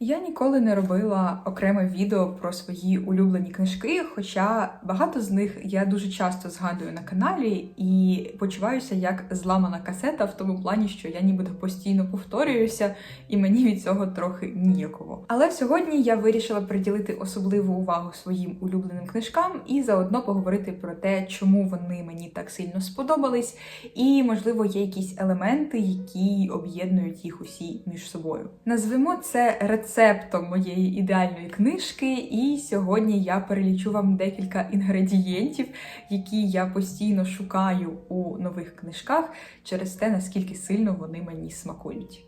Я ніколи не робила окреме відео про свої улюблені книжки, хоча багато з них я дуже часто згадую на каналі і почуваюся як зламана касета в тому плані, що я нібито постійно повторююся, і мені від цього трохи ніяково. Але сьогодні я вирішила приділити особливу увагу своїм улюбленим книжкам і заодно поговорити про те, чому вони мені так сильно сподобались, і можливо є якісь елементи, які об'єднують їх усі між собою. Назвемо це рецептом моєї ідеальної книжки, і сьогодні я перелічу вам декілька інгредієнтів, які я постійно шукаю у нових книжках через те, наскільки сильно вони мені смакують.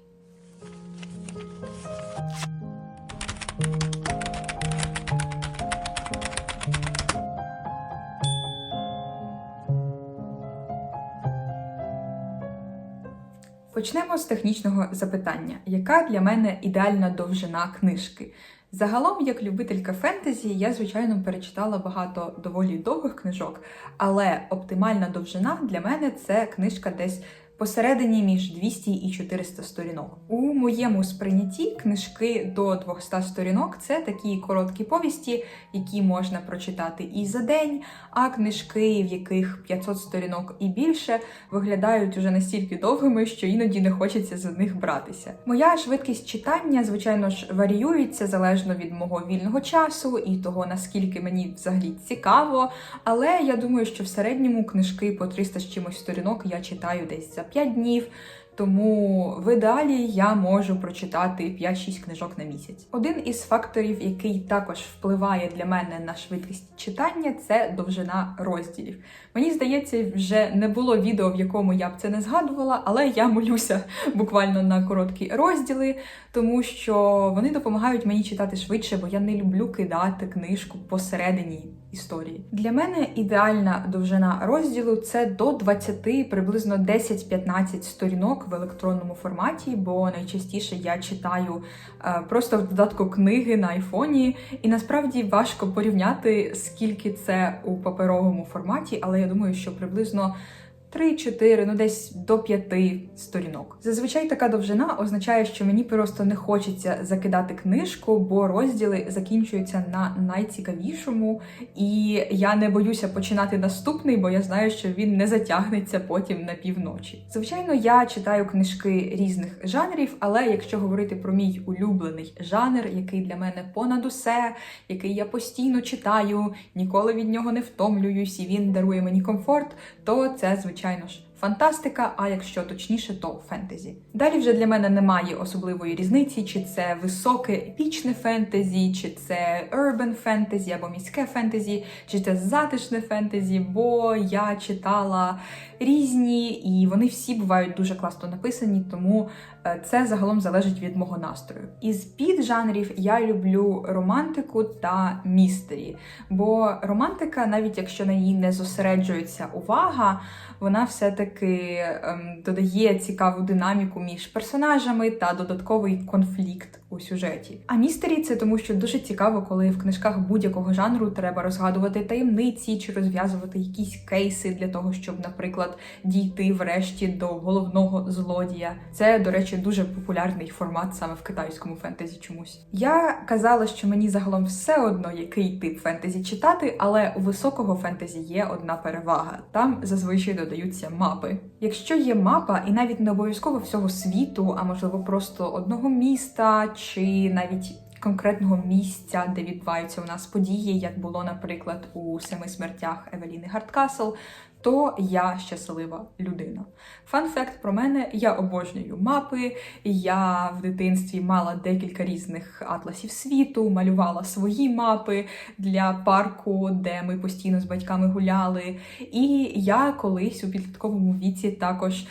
Почнемо з технічного запитання: яка для мене ідеальна довжина книжки? Загалом, як любителька фентезі, я, звичайно, перечитала багато доволі довгих книжок, але оптимальна довжина для мене це книжка десь посередині між 200 і 400 сторінок. У моєму сприйнятті книжки до 200 сторінок це такі короткі повісті, які можна прочитати і за день, а книжки, в яких 500 сторінок і більше, виглядають уже настільки довгими, що іноді не хочеться за них братися. Моя швидкість читання, звичайно ж, варіюється залежно від мого вільного часу і того, наскільки мені взагалі цікаво. Але я думаю, що в середньому книжки по 300 з чимось сторінок я читаю десь за 5 днів. Тому в ідеалі я можу прочитати 5-6 книжок на місяць. Один із факторів, який також впливає для мене на швидкість читання, це довжина розділів. Мені здається, вже не було відео, в якому я б це не згадувала, але я молюся буквально на короткі розділи, тому що вони допомагають мені читати швидше, бо я не люблю кидати книжку посередині історії. Для мене ідеальна довжина розділу це до 20, приблизно 10-15 сторінок в електронному форматі, бо найчастіше я читаю е, просто в додатку книги на айфоні, і насправді важко порівняти, скільки це у паперовому форматі, але я думаю, що приблизно. 3-4, ну десь до 5 сторінок. Зазвичай така довжина означає, що мені просто не хочеться закидати книжку, бо розділи закінчуються на найцікавішому, і я не боюся починати наступний, бо я знаю, що він не затягнеться потім на півночі. Звичайно, я читаю книжки різних жанрів, але якщо говорити про мій улюблений жанр, який для мене понад усе, який я постійно читаю, ніколи від нього не втомлююсь, і він дарує мені комфорт, то це звичайно ж. Фантастика, а якщо точніше, то фентезі. Далі вже для мене немає особливої різниці, чи це високе епічне фентезі, чи це urban фентезі або міське фентезі, чи це затишне фентезі, бо я читала різні і вони всі бувають дуже класно написані, тому е, це загалом залежить від мого настрою. Із піджанрів я люблю романтику та містері, бо романтика, навіть якщо на ній не зосереджується увага, вона все-таки ем, додає цікаву динаміку між персонажами та додатковий конфлікт у сюжеті. А містері це тому, що дуже цікаво, коли в книжках будь-якого жанру треба розгадувати таємниці чи розв'язувати якісь кейси для того, щоб, наприклад, дійти врешті до головного злодія. Це, до речі, дуже популярний формат саме в китайському фентезі чомусь. Я казала, що мені загалом все одно який тип фентезі читати, але у високого фентезі є одна перевага: там зазвичай додаються мапи. Якщо є мапа, і навіть не обов'язково всього світу, а можливо просто одного міста чи навіть. Конкретного місця, де відбуваються у нас події, як було, наприклад, у семи смертях Евеліни Гардкасл, то я щаслива людина. Фан факт про мене: я обожнюю мапи. Я в дитинстві мала декілька різних атласів світу, малювала свої мапи для парку, де ми постійно з батьками гуляли. І я колись у підлітковому віці також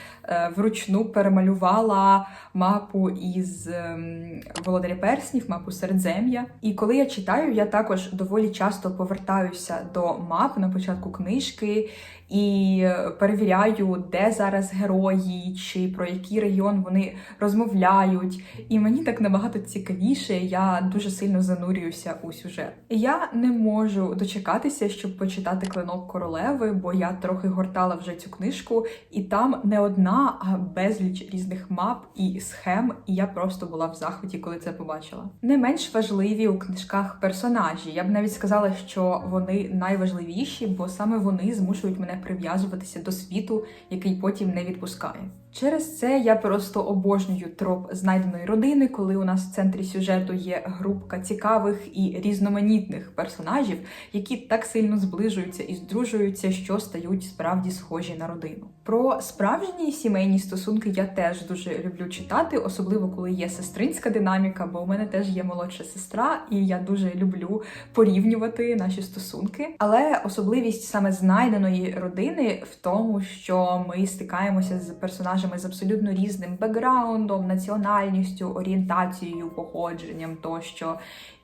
вручну перемалювала мапу із ем, Володаря Перснів, мапу Середзем'я. І коли я читаю, я також доволі часто повертаюся до мап на початку книжки і перевіряю, де зараз герої, чи про який регіон вони розмовляють. І мені так набагато цікавіше, я дуже сильно занурююся у сюжет. Я не можу дочекатися, щоб почитати клинок королеви, бо я трохи гортала вже цю книжку, і там не одна, одна, а безліч різних мап і схем, і я просто була в захваті, коли це побачила. Не менш важливі у книжках персонажі. Я б навіть сказала, що вони найважливіші, бо саме вони змушують мене прив'язуватися до світу, який потім не відпускає. Через це я просто обожнюю троп знайденої родини, коли у нас в центрі сюжету є групка цікавих і різноманітних персонажів, які так сильно зближуються і здружуються, що стають справді схожі на родину. Про справжні сімейні стосунки я теж дуже люблю читати, особливо коли є сестринська динаміка, бо у мене теж є молодша сестра, і я дуже люблю порівнювати наші стосунки. Але особливість саме знайденої родини в тому, що ми стикаємося з персонажами з абсолютно різним бекграундом, національністю, орієнтацією, походженням тощо.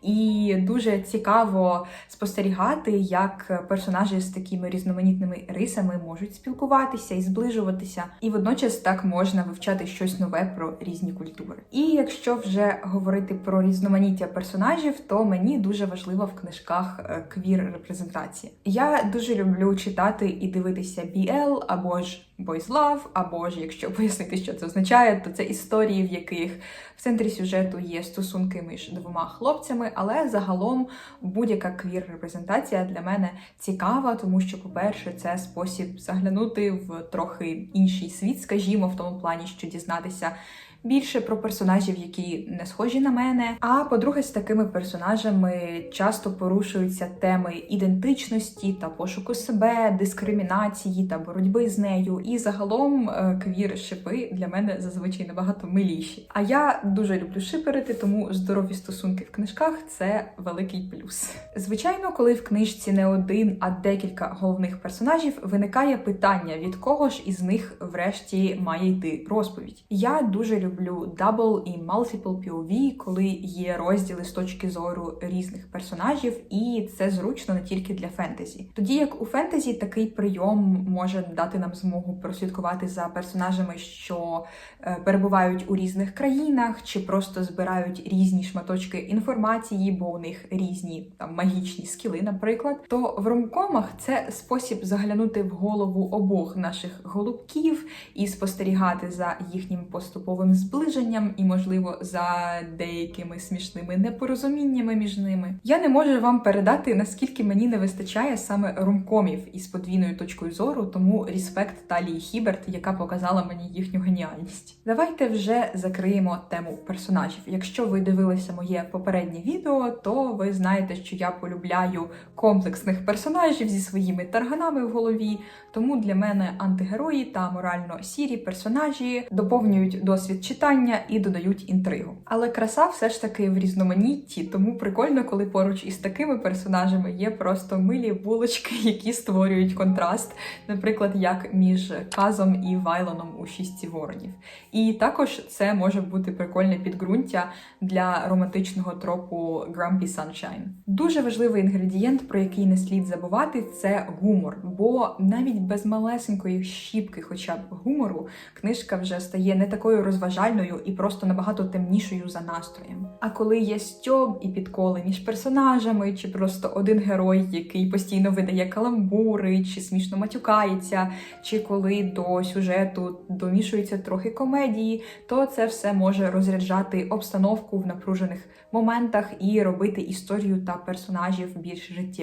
І дуже цікаво спостерігати, як персонажі з такими різноманітними рисами можуть спілкуватися і зближуватися, і водночас так можна вивчати щось нове про різні культури. І якщо вже говорити про різноманіття персонажів, то мені дуже важлива в книжках квір репрезентація. Я дуже люблю читати і дивитися BL або ж Boys Love, або ж якщо пояснити, що це означає, то це історії, в яких в центрі сюжету є стосунки між двома хлопцями, але загалом будь-яка квір-репрезентація для мене цікава, тому що, по-перше, це спосіб заглянути в трохи інший світ, скажімо, в тому плані, що дізнатися. Більше про персонажів, які не схожі на мене. А по-друге, з такими персонажами часто порушуються теми ідентичності та пошуку себе, дискримінації та боротьби з нею. І загалом квір шипи для мене зазвичай набагато миліші. А я дуже люблю шиперити, тому здорові стосунки в книжках це великий плюс. Звичайно, коли в книжці не один, а декілька головних персонажів, виникає питання, від кого ж із них врешті має йти розповідь. Я дуже люблю люблю Double і Multiple POV, коли є розділи з точки зору різних персонажів, і це зручно не тільки для фентезі. Тоді як у фентезі такий прийом може дати нам змогу прослідкувати за персонажами, що е, перебувають у різних країнах, чи просто збирають різні шматочки інформації, бо у них різні там магічні скіли, наприклад. То в ромкомах це спосіб заглянути в голову обох наших голубків і спостерігати за їхнім поступовим зближенням і, можливо, за деякими смішними непорозуміннями між ними. Я не можу вам передати, наскільки мені не вистачає саме румкомів із подвійною точкою зору, тому респект Талії Хіберт, яка показала мені їхню геніальність. Давайте вже закриємо тему персонажів. Якщо ви дивилися моє попереднє відео, то ви знаєте, що я полюбляю комплексних персонажів зі своїми тарганами в голові. Тому для мене антигерої та морально сірі персонажі доповнюють досвід читання і додають інтригу. Але краса все ж таки в різноманітті, тому прикольно, коли поруч із такими персонажами є просто милі булочки, які створюють контраст, наприклад, як між Казом і Вайлоном у шістці воронів. І також це може бути прикольне підґрунтя для романтичного тропу Grumpy Sunshine. Дуже важливий інгредієнт, про який не слід забувати, це гумор, бо навіть без малесенької щіпки, хоча б гумору, книжка вже стає не такою розважальною і просто набагато темнішою за настроєм. А коли є стьоб і підколи між персонажами, чи просто один герой, який постійно видає каламбури, чи смішно матюкається, чи коли до сюжету домішується трохи комедії, то це все може розряджати обстановку в напружених моментах і робити історію та персонажів більш життєвими.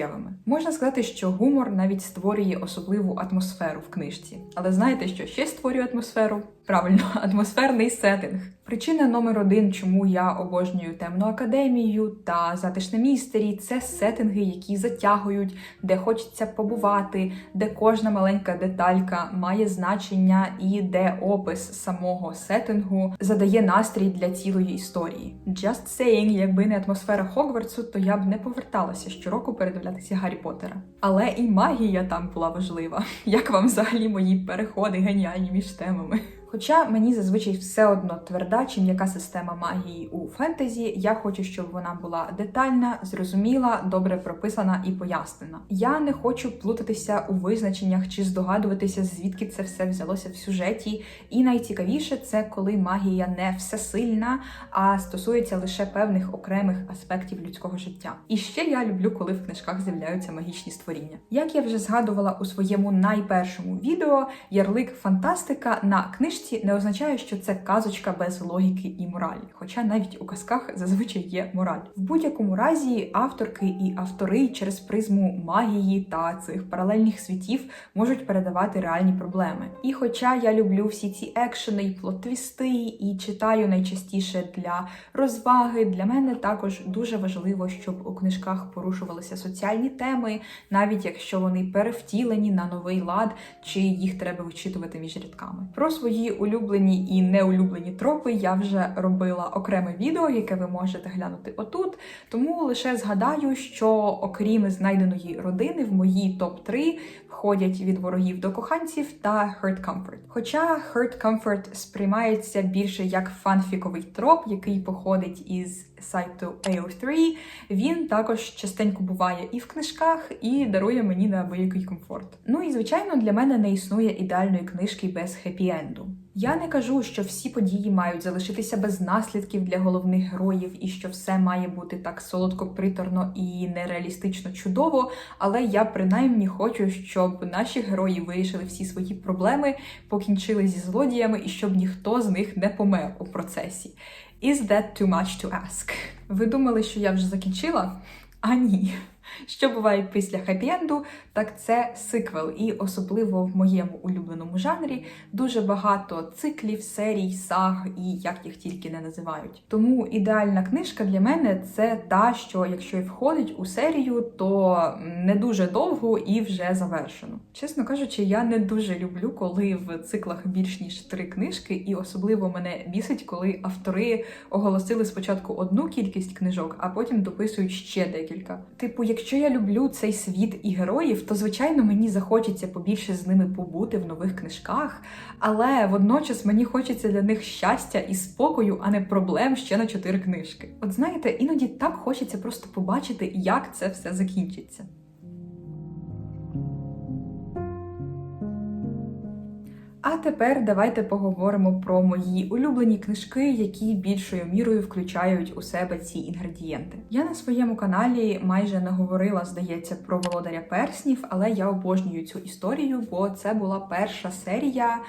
Можна сказати, що гумор навіть створює особливу атмосферу в книжці. Але знаєте, що ще створює атмосферу? Правильно, атмосферний сеттинг. Причина номер один, чому я обожнюю темну академію та затишне містері, це сеттинги, які затягують, де хочеться побувати, де кожна маленька деталька має значення і де опис самого сеттингу задає настрій для цілої історії. Just saying, якби не атмосфера Хогвартсу, то я б не поверталася щороку передивлятися Гаррі Поттера. Але і магія там була важлива. Як вам взагалі мої переходи геніальні між темами? Хоча мені зазвичай все одно тверда чи м'яка система магії у фентезі, я хочу, щоб вона була детальна, зрозуміла, добре прописана і пояснена. Я не хочу плутатися у визначеннях чи здогадуватися, звідки це все взялося в сюжеті. І найцікавіше це коли магія не всесильна, а стосується лише певних окремих аспектів людського життя. І ще я люблю, коли в книжках з'являються магічні створіння. Як я вже згадувала у своєму найпершому відео, ярлик фантастика на книжці книжці, не означає, що це казочка без логіки і моралі. Хоча навіть у казках зазвичай є мораль. В будь-якому разі авторки і автори через призму магії та цих паралельних світів можуть передавати реальні проблеми. І хоча я люблю всі ці екшени і плот-твісти, і читаю найчастіше для розваги, для мене також дуже важливо, щоб у книжках порушувалися соціальні теми, навіть якщо вони перевтілені на новий лад, чи їх треба вичитувати між рядками. Про свої улюблені і неулюблені тропи я вже робила окреме відео, яке ви можете глянути отут. Тому лише згадаю, що окрім знайденої родини, в мої топ 3 входять від ворогів до коханців та Hurt Comfort. Хоча Hurt Comfort сприймається більше як фанфіковий троп, який походить із сайту AO3, він також частенько буває і в книжках, і дарує мені неабиякий комфорт. Ну і звичайно, для мене не існує ідеальної книжки без хеппі-енду. Я не кажу, що всі події мають залишитися без наслідків для головних героїв, і що все має бути так солодко приторно і нереалістично чудово. Але я принаймні хочу, щоб наші герої вирішили всі свої проблеми, покінчили зі злодіями, і щоб ніхто з них не помер у процесі. Is that too much to ask? Ви думали, що я вже закінчила? А ні. Що буває після хеппі-енду, так це сиквел, і особливо в моєму улюбленому жанрі дуже багато циклів, серій, саг і як їх тільки не називають. Тому ідеальна книжка для мене це та, що якщо і входить у серію, то не дуже довго і вже завершено. Чесно кажучи, я не дуже люблю, коли в циклах більш ніж три книжки, і особливо мене бісить, коли автори оголосили спочатку одну кількість книжок, а потім дописують ще декілька. Типу, якщо я люблю цей світ і героїв, то звичайно мені захочеться побільше з ними побути в нових книжках, але водночас мені хочеться для них щастя і спокою, а не проблем ще на чотири книжки. От знаєте, іноді так хочеться просто побачити, як це все закінчиться. А тепер давайте поговоримо про мої улюблені книжки, які більшою мірою включають у себе ці інгредієнти. Я на своєму каналі майже не говорила, здається, про володаря перснів, але я обожнюю цю історію, бо це була перша серія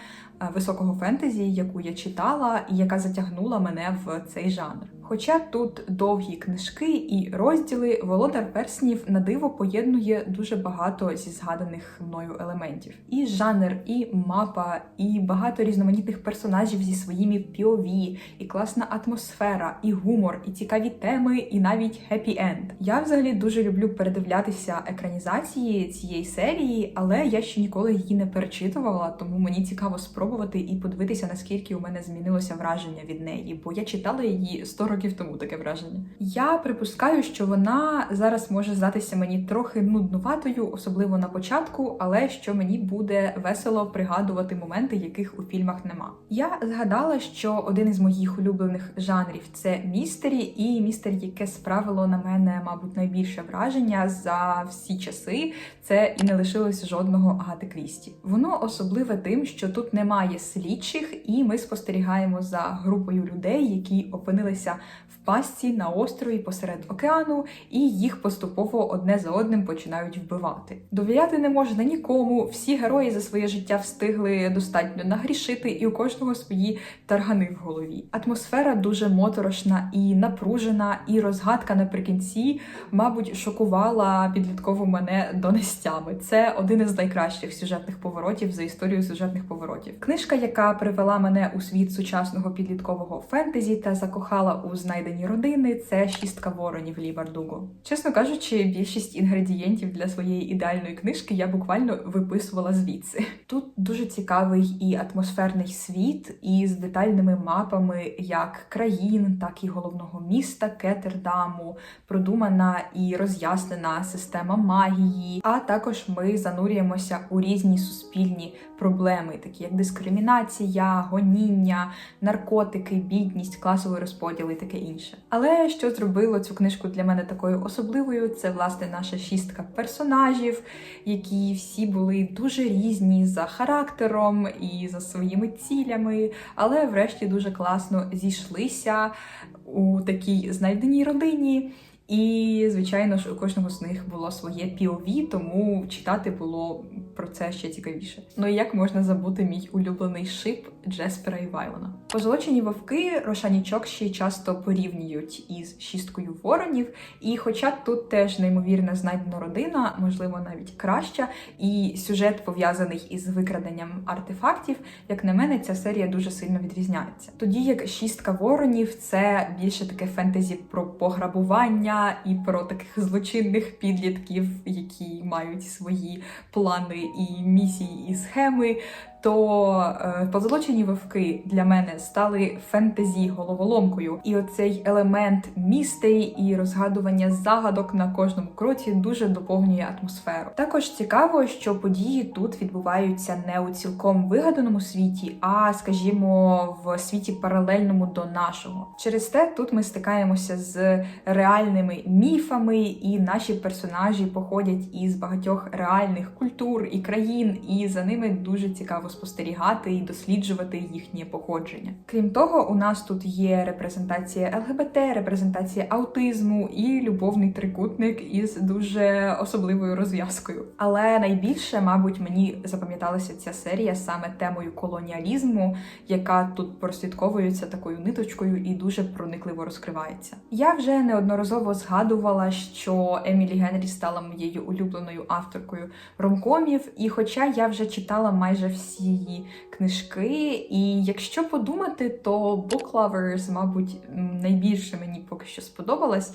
е, високого фентезі, яку я читала, і яка затягнула мене в цей жанр. Хоча тут довгі книжки і розділи, володар перснів на диво поєднує дуже багато зі згаданих мною елементів: і жанр, і мапа, і багато різноманітних персонажів зі своїми POV, і класна атмосфера, і гумор, і цікаві теми, і навіть хеппі-енд. Я взагалі дуже люблю передивлятися екранізації цієї серії, але я ще ніколи її не перечитувала, тому мені цікаво спробувати і подивитися, наскільки у мене змінилося враження від неї, бо я читала її 100 років тому таке враження. Я припускаю, що вона зараз може здатися мені трохи нуднуватою, особливо на початку, але що мені буде весело пригадувати моменти, яких у фільмах нема. Я згадала, що один із моїх улюблених жанрів це містері, і містері, яке справило на мене, мабуть, найбільше враження за всі часи. Це і не лишилось жодного Агати Крісті. Воно особливе тим, що тут немає слідчих, і ми спостерігаємо за групою людей, які опинилися пастці на острові посеред океану, і їх поступово одне за одним починають вбивати. Довіряти не можна нікому. Всі герої за своє життя встигли достатньо нагрішити, і у кожного свої таргани в голові. Атмосфера дуже моторошна і напружена, і розгадка наприкінці, мабуть, шокувала підліткову мене до нестями. Це один із найкращих сюжетних поворотів за історію сюжетних поворотів. Книжка, яка привела мене у світ сучасного підліткового фентезі та закохала у знайдені родини, це шістка воронів Лі Бардуго. Чесно кажучи, більшість інгредієнтів для своєї ідеальної книжки я буквально виписувала звідси. Тут дуже цікавий і атмосферний світ, із детальними мапами як країн, так і головного міста Кеттердаму, продумана і роз'яснена система магії. А також ми занурюємося у різні суспільні проблеми, такі як дискримінація, гоніння, наркотики, бідність, класовий розподіл і таке інше. Але що зробило цю книжку для мене такою особливою, це власне наша шістка персонажів, які всі були дуже різні за характером і за своїми цілями, але врешті дуже класно зійшлися у такій знайденій родині. І, звичайно ж, у кожного з них було своє POV, тому читати було про це ще цікавіше. Ну і як можна забути мій улюблений шип Джеспера і Вайлона? Позолочені вовки Рошанічок ще часто порівнюють із шісткою воронів, і хоча тут теж неймовірно знайдена родина, можливо, навіть краща, і сюжет пов'язаний із викраденням артефактів, як на мене, ця серія дуже сильно відрізняється. Тоді як шістка воронів це більше таке фентезі про пограбування і про таких злочинних підлітків, які мають свої плани і місії, і схеми. То е, позолочені вовки для мене стали фентезі головоломкою, і оцей елемент містей і розгадування загадок на кожному кроці дуже доповнює атмосферу. Також цікаво, що події тут відбуваються не у цілком вигаданому світі, а скажімо, в світі паралельному до нашого. Через те тут ми стикаємося з реальними міфами, і наші персонажі походять із багатьох реальних культур і країн, і за ними дуже цікаво спостерігати і досліджувати їхнє походження. Крім того, у нас тут є репрезентація ЛГБТ, репрезентація аутизму і любовний трикутник із дуже особливою розв'язкою. Але найбільше, мабуть, мені запам'яталася ця серія саме темою колоніалізму, яка тут прослідковується такою ниточкою і дуже проникливо розкривається. Я вже неодноразово згадувала, що Емілі Генрі стала моєю улюбленою авторкою ромкомів, і хоча я вже читала майже всі її книжки, і якщо подумати, то Book Lovers, мабуть, найбільше мені поки що сподобалась.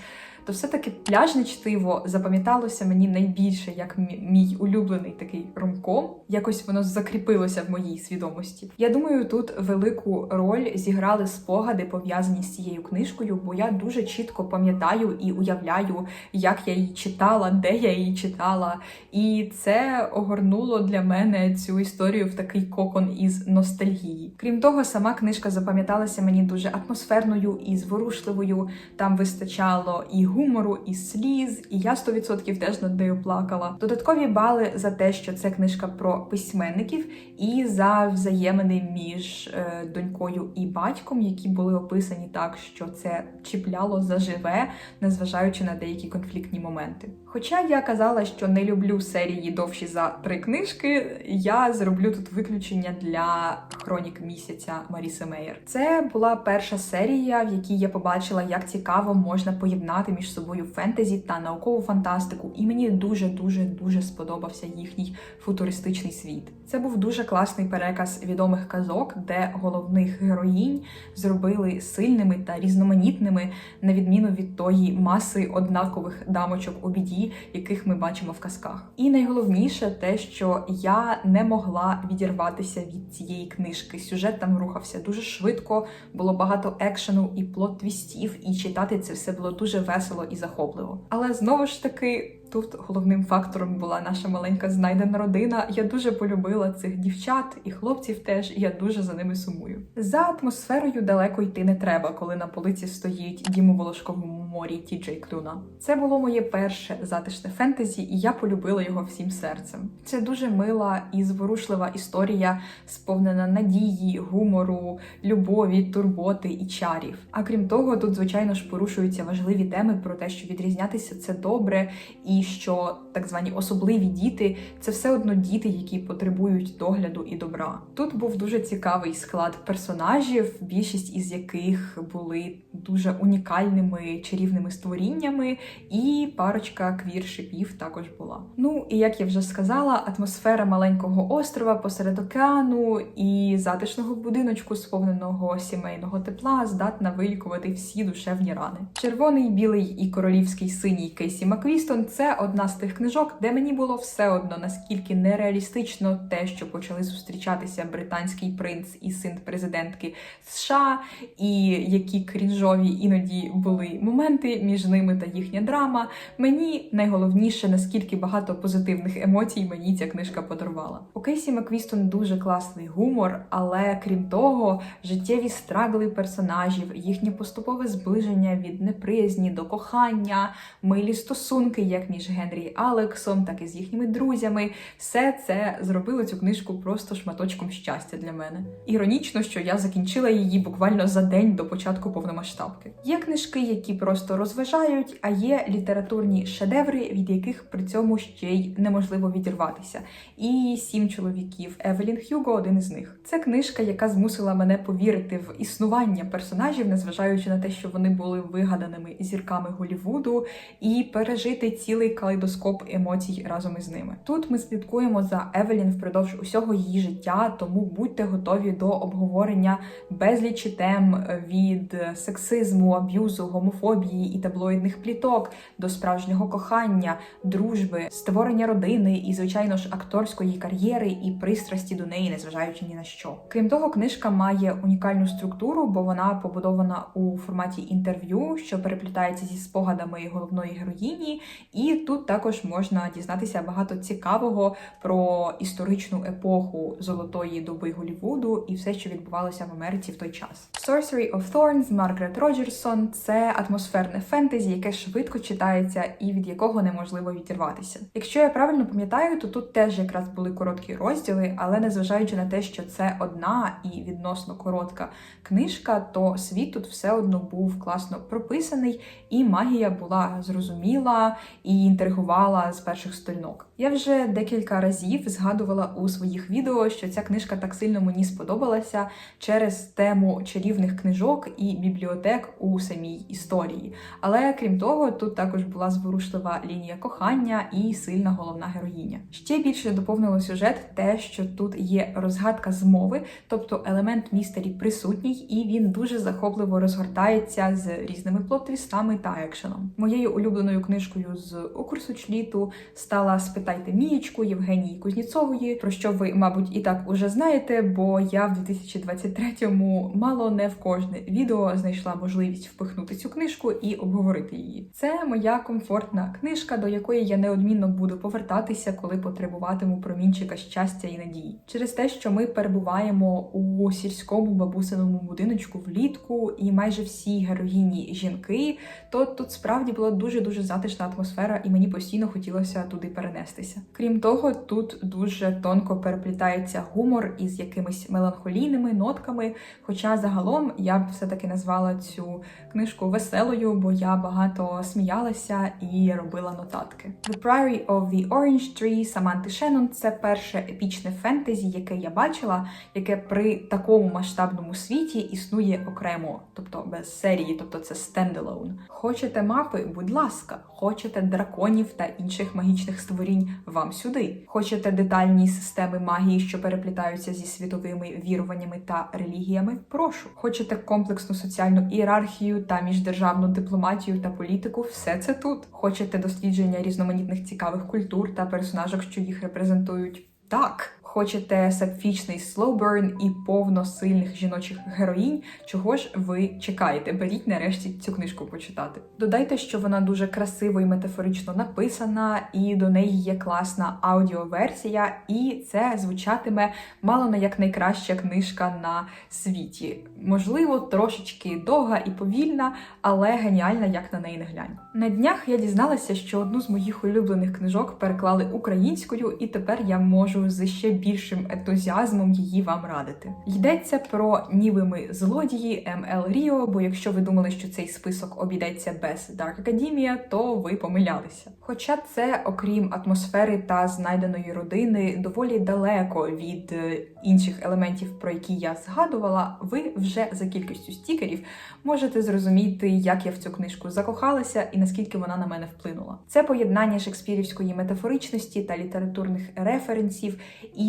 То все-таки пляжне чтиво запам'яталося мені найбільше як мій улюблений такий ромком. Якось воно закріпилося в моїй свідомості. Я думаю, тут велику роль зіграли спогади, пов'язані з цією книжкою, бо я дуже чітко пам'ятаю і уявляю, як я її читала, де я її читала. І це огорнуло для мене цю історію в такий кокон із ностальгії. Крім того, сама книжка запам'яталася мені дуже атмосферною і зворушливою. Там вистачало і гумору, і сліз, і я 100% теж над нею плакала. Додаткові бали за те, що це книжка про письменників, і за взаємини між е, донькою і батьком, які були описані так, що це чіпляло заживе, незважаючи на деякі конфліктні моменти. Хоча я казала, що не люблю серії довші за три книжки, я зроблю тут виключення для хронік місяця Маріси Мейер. Це була перша серія, в якій я побачила, як цікаво можна поєднати між собою фентезі та наукову фантастику, і мені дуже дуже дуже сподобався їхній футуристичний світ. Це був дуже класний переказ відомих казок, де головних героїнь зробили сильними та різноманітними, на відміну від тої маси однакових дамочок у біді, яких ми бачимо в казках. І найголовніше те, що я не могла відірватися від цієї книжки. Сюжет там рухався дуже швидко, було багато екшену і плот-твістів, і читати це все було дуже весело і захопливо. Але знову ж таки. Тут головним фактором була наша маленька знайдена родина. Я дуже полюбила цих дівчат і хлопців теж, я дуже за ними сумую. За атмосферою далеко йти не треба, коли на полиці стоїть дім Волошковому морі Ті Джей Клюна. Це було моє перше затишне фентезі, і я полюбила його всім серцем. Це дуже мила і зворушлива історія, сповнена надії, гумору, любові, турботи і чарів. А крім того, тут звичайно ж порушуються важливі теми про те, що відрізнятися це добре і що так звані особливі діти це все одно діти, які потребують догляду і добра. Тут був дуже цікавий склад персонажів, більшість із яких були дуже унікальними чарівними створіннями, і парочка квір-шипів також була. Ну і як я вже сказала, атмосфера маленького острова посеред океану і затишного будиночку, сповненого сімейного тепла, здатна вилікувати всі душевні рани. Червоний, білий і королівський синій Кейсі Маквістон це одна з тих книжок, де мені було все одно наскільки нереалістично те, що почали зустрічатися британський принц і син президентки США, і які крінжові іноді були моменти між ними та їхня драма. Мені найголовніше, наскільки багато позитивних емоцій мені ця книжка подарувала. У Кейсі Маквістон дуже класний гумор, але крім того, життєві страгли персонажів, їхнє поступове зближення від неприязні до кохання, милі стосунки, як між Генрі і Алексом, так і з їхніми друзями. Все це зробило цю книжку просто шматочком щастя для мене. Іронічно, що я закінчила її буквально за день до початку повномасштабки. Є книжки, які просто просто розважають, а є літературні шедеври, від яких при цьому ще й неможливо відірватися. І сім чоловіків Евелін Х'юго один із них. Це книжка, яка змусила мене повірити в існування персонажів, незважаючи на те, що вони були вигаданими зірками Голівуду, і пережити цілий калейдоскоп емоцій разом із ними. Тут ми слідкуємо за Евелін впродовж усього її життя, тому будьте готові до обговорення безлічі тем від сексизму, аб'юзу, гомофобії і таблоїдних пліток до справжнього кохання, дружби, створення родини і, звичайно ж, акторської кар'єри і пристрасті до неї, незважаючи ні на що. Крім того, книжка має унікальну структуру, бо вона побудована у форматі інтерв'ю, що переплітається зі спогадами головної героїні, і тут також можна дізнатися багато цікавого про історичну епоху золотої доби Голівуду і все, що відбувалося в Америці в той час. Sorcery of Thorns Маргарет Роджерсон це атмосферне фентезі, яке швидко читається і від якого неможливо відірватися. Якщо я правильно пам'ятаю, то тут теж якраз були короткі розділи, але незважаючи на те, що це одна і відносно коротка книжка, то світ тут все одно був класно прописаний, і магія була зрозуміла і інтригувала з перших сторінок. Я вже декілька разів згадувала у своїх відео, що ця книжка так сильно мені сподобалася через тему чарівних книжок і бібліотек у самій історії. Але крім того, тут також була зворушлива лінія кохання і сильна головна героїня. Ще більше доповнило сюжет те, що тут є розгадка змови, тобто елемент містері присутній, і він дуже захопливо розгортається з різними плот-твістами та екшеном. Моєю улюбленою книжкою з у курсу чліту стала Спитайте Мієчку Євгенії Кузніцової, про що ви, мабуть, і так уже знаєте, бо я в 2023-му мало не в кожне відео знайшла можливість впихнути цю книжку і обговорити її. Це моя комфортна книжка, до якої я неодмінно буду повертатися, коли потребуватиму промінчика щастя і надії. Через те, що ми перебуваємо у сільському бабусиному будиночку влітку, і майже всі героїні жінки, то тут справді була дуже дуже затишна атмосфера, і мені постійно хотілося туди перенестися. Крім того, тут дуже тонко переплітається гумор із якимись меланхолійними нотками. Хоча загалом я б все-таки назвала цю книжку веселою, бо я багато сміялася і робила нотатки. The Priory of the Orange Tree Саманти Шеннон – це перше епічне фентезі, яке я бачила, яке при такому масштабному світі існує окремо, тобто без серії, тобто це стендалон. Хочете мапи? Будь ласка, хочете драконів та інших магічних створінь вам сюди. Хочете детальні системи магії, що переплітаються зі світовими віруваннями та релігіями? Прошу. Хочете комплексну соціальну ієрархію та міждержавну дипломатію та політику? Все це тут. Хочете дослідження різноманітних цікавих культур та персонажок, що їх репрезентують? Так. Хочете сапфічний слоуберн і повно сильних жіночих героїнь, чого ж ви чекаєте? Беріть нарешті цю книжку почитати. Додайте, що вона дуже красиво і метафорично написана, і до неї є класна аудіоверсія, і це звучатиме мало не як найкраща книжка на світі. Можливо, трошечки довга і повільна, але геніальна, як на неї не глянь. На днях я дізналася, що одну з моїх улюблених книжок переклали українською, і тепер я можу з ще більшим ентузіазмом її вам радити. Йдеться про ніби ми злодії МЛ Ріо, бо якщо ви думали, що цей список обійдеться без Dark Academia, то ви помилялися. Хоча це, окрім атмосфери та знайденої родини, доволі далеко від е, інших елементів, про які я згадувала, ви вже за кількістю стікерів можете зрозуміти, як я в цю книжку закохалася і наскільки вона на мене вплинула. Це поєднання шекспірівської метафоричності та літературних референсів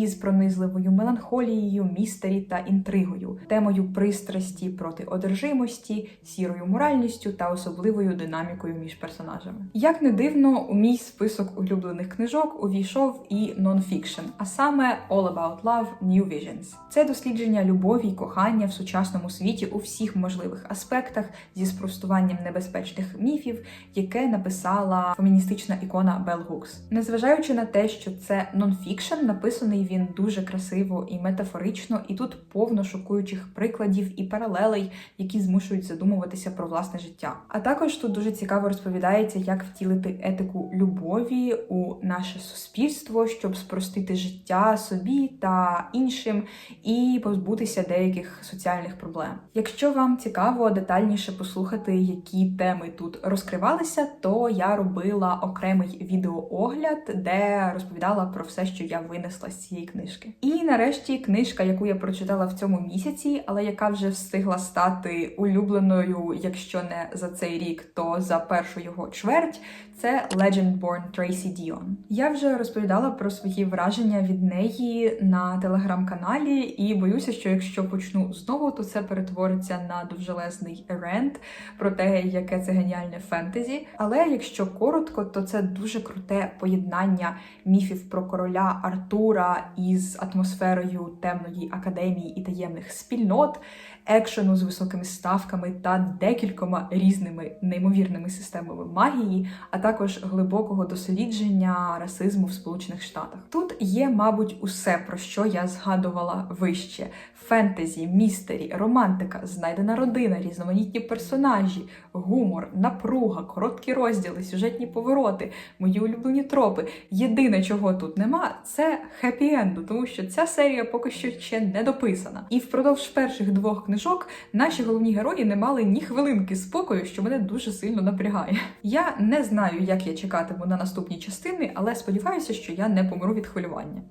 із пронизливою меланхолією, містері та інтригою, темою пристрасті проти одержимості, сірою моральністю та особливою динамікою між персонажами. Як не дивно, у мій список улюблених книжок увійшов і нонфікшн, а саме All About Love New Visions. Це дослідження любові й кохання в сучасному світі у всіх можливих аспектах зі спростуванням небезпечних міфів, яке написала феміністична ікона Бел Гукс. Незважаючи на те, що це нонфікшн, написаний він дуже красиво і метафорично, і тут повно шокуючих прикладів і паралелей, які змушують задумуватися про власне життя. А також тут дуже цікаво розповідається, як втілити етику любові у наше суспільство, щоб спростити життя собі та іншим і позбутися деяких соціальних проблем. Якщо вам цікаво детальніше послухати, які теми тут розкривалися, то я робила окремий відеоогляд, де розповідала про все, що я винесла з цієї книжки. І нарешті книжка, яку я прочитала в цьому місяці, але яка вже встигла стати улюбленою, якщо не за цей рік, то за першу його чверть. Це Legendborn Tracy Dion. Я вже розповідала про свої враження від неї на телеграм-каналі, і боюся, що якщо почну знову, то це перетвориться на довжелезний рент про те, яке це геніальне фентезі. Але якщо коротко, то це дуже круте поєднання міфів про короля Артура із атмосферою темної академії і таємних спільнот, екшену з високими ставками та декількома різними неймовірними системами магії, а також глибокого дослідження расизму в Сполучених Штатах. Тут є, мабуть, усе про що я згадувала вище: фентезі, містері, романтика, знайдена родина, різноманітні персонажі, гумор, напруга, короткі розділи, сюжетні повороти, мої улюблені тропи. Єдине, чого тут нема, це хеппі-енду, тому що ця серія поки що ще не дописана. І впродовж перших двох книжок наші головні герої не мали ні хвилинки спокою, що мене дуже сильно напрягає. Я не знаю, як я чекатиму на наступні частини, але сподіваюся, що я не помру від хвилювання.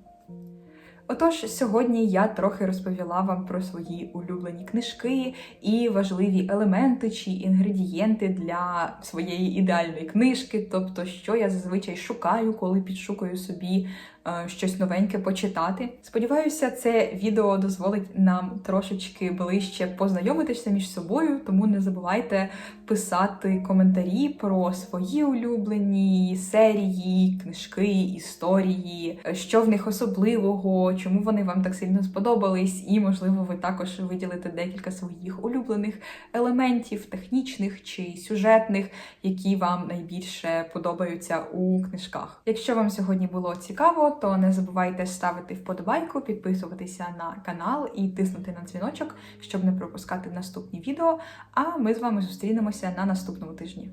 Отож, сьогодні я трохи розповіла вам про свої улюблені книжки і важливі елементи чи інгредієнти для своєї ідеальної книжки, тобто, що я зазвичай шукаю, коли підшукую собі е, щось новеньке почитати. Сподіваюся, це відео дозволить нам трошечки ближче познайомитися між собою, тому не забувайте писати коментарі про свої улюблені серії, книжки, історії, що в них особливого, чому вони вам так сильно сподобались, і, можливо, ви також виділите декілька своїх улюблених елементів, технічних чи сюжетних, які вам найбільше подобаються у книжках. Якщо вам сьогодні було цікаво, то не забувайте ставити вподобайку, підписуватися на канал і тиснути на дзвіночок, щоб не пропускати наступні відео. А ми з вами зустрінемося на наступному тижні.